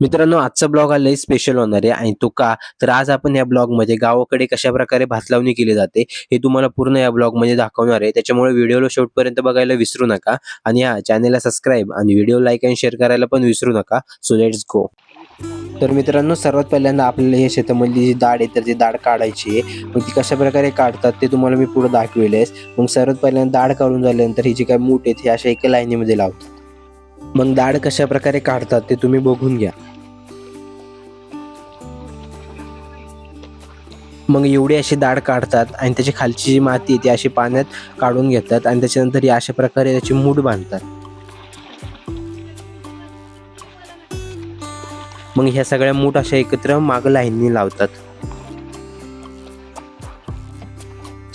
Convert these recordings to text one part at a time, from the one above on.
मित्रांनो आजचा ब्लॉग हा लई स्पेशल होणार आहे. आणि तो का? तर आज आपण या ब्लॉगमध्ये गावाकडे कशा प्रकारे भात लावणी केली जाते हे तुम्हाला पूर्ण या ब्लॉगमध्ये दाखवणार आहे. त्याच्यामुळे व्हिडिओला शेवटपर्यंत बघायला विसरू नका. आणि हा चॅनेलला सबस्क्राईब आणि व्हिडिओ लाईक आणि शेअर करायला पण विसरू नका. सो लेट्स गो तर मित्रांनो सर्वात पहिल्यांदा आपल्याला या शेतामधली जी दाढ आहे तर ती दाढ काढायची आहे. मग ती कशा प्रकारे काढतात ते तुम्हाला मी पुढे दाखवेल आहे मग सर्वात पहिल्यांदा दाढ काढून झाल्यानंतर ही जी काय मूठ आहेत हे अशा एका लाईनीमध्ये लावतात. मग दाढ कशा प्रकारे काढतात ते तुम्ही बघून घ्या. मग एवढी अशी दाढ काढतात आणि त्याची खालची जी माती आहे ती अशी पाण्यात काढून घेतात आणि त्याच्यानंतर या अशा प्रकारे त्याची मूठ बांधतात. मग ह्या सगळ्या मूठ अशा एकत्र माग लाईनी लावतात.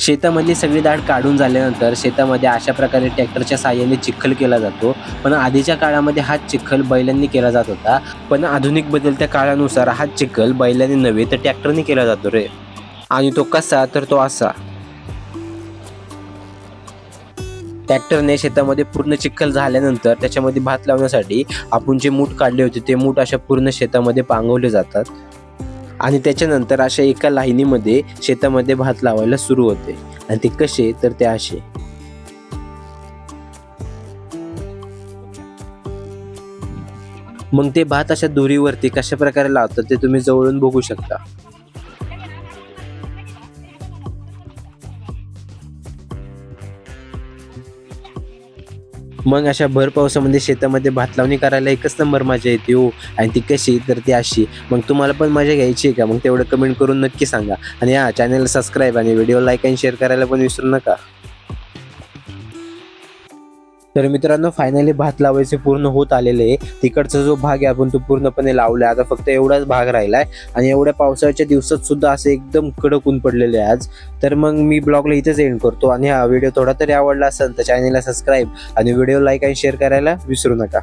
शेतामधली सगळी दाढ काढून झाल्यानंतर शेतामध्ये अशा प्रकारे ट्रॅक्टरच्या साह्याने चिखल केला जातो. पण आधीच्या काळामध्ये हा चिखल बैलांनी केला जात होता. पण आधुनिक बदलत्या काळानुसार हा चिखल बैलांनी नव्हे तर ट्रॅक्टरने केला जातो रे. आणि तो कसा तर तो असा. ट्रॅक्टरने शेतामध्ये पूर्ण चिखल झाल्यानंतर त्याच्यामध्ये भात लावण्यासाठी आपण जे मूठ काढले होते ते मूठ अशा पूर्ण शेतामध्ये पांगवले जातात. आणि त्याच्यानंतर अशा एका लाईनीमध्ये शेतामध्ये भात लावायला सुरू होते. आणि ते कसे तर ते असे. मग ते भात अशा दोरीवरती कशा प्रकारे लावतात ते तुम्ही जवळून बघू शकता. मग अशा भर पावसामध्ये शेतामध्ये भात लावणी करायला एकच नंबर मजा येते हो. आणि ती कशी तर ती अशी. मग तुम्हाला पण मजा घ्यायची आहे का? मग तेवढं कमेंट करून नक्की सांगा. आणि हा चॅनलला सबस्क्राईब आणि व्हिडिओ लाईक आणि शेअर करायला पण विसरू नका. तर मित्रांनो फायनली भात लावायचे पूर्ण होत आलेले आहे. तिकडचा जो भाग आहे आपण तो पूर्णपणे लावलाय. आता फक्त एवढाच भाग राहिलाय. आणि एवढ्या पावसाळ्याच्या दिवसात सुद्धा असे एकदम कडक ऊन पडलेले आहे आज. तर मग मी ब्लॉगला इथेच एंड करतो. आणि हा व्हिडिओ थोडा तरी आवडला असेल तर चॅनलला सबस्क्राईब आणि व्हिडिओ लाईक आणि शेअर करायला विसरू नका.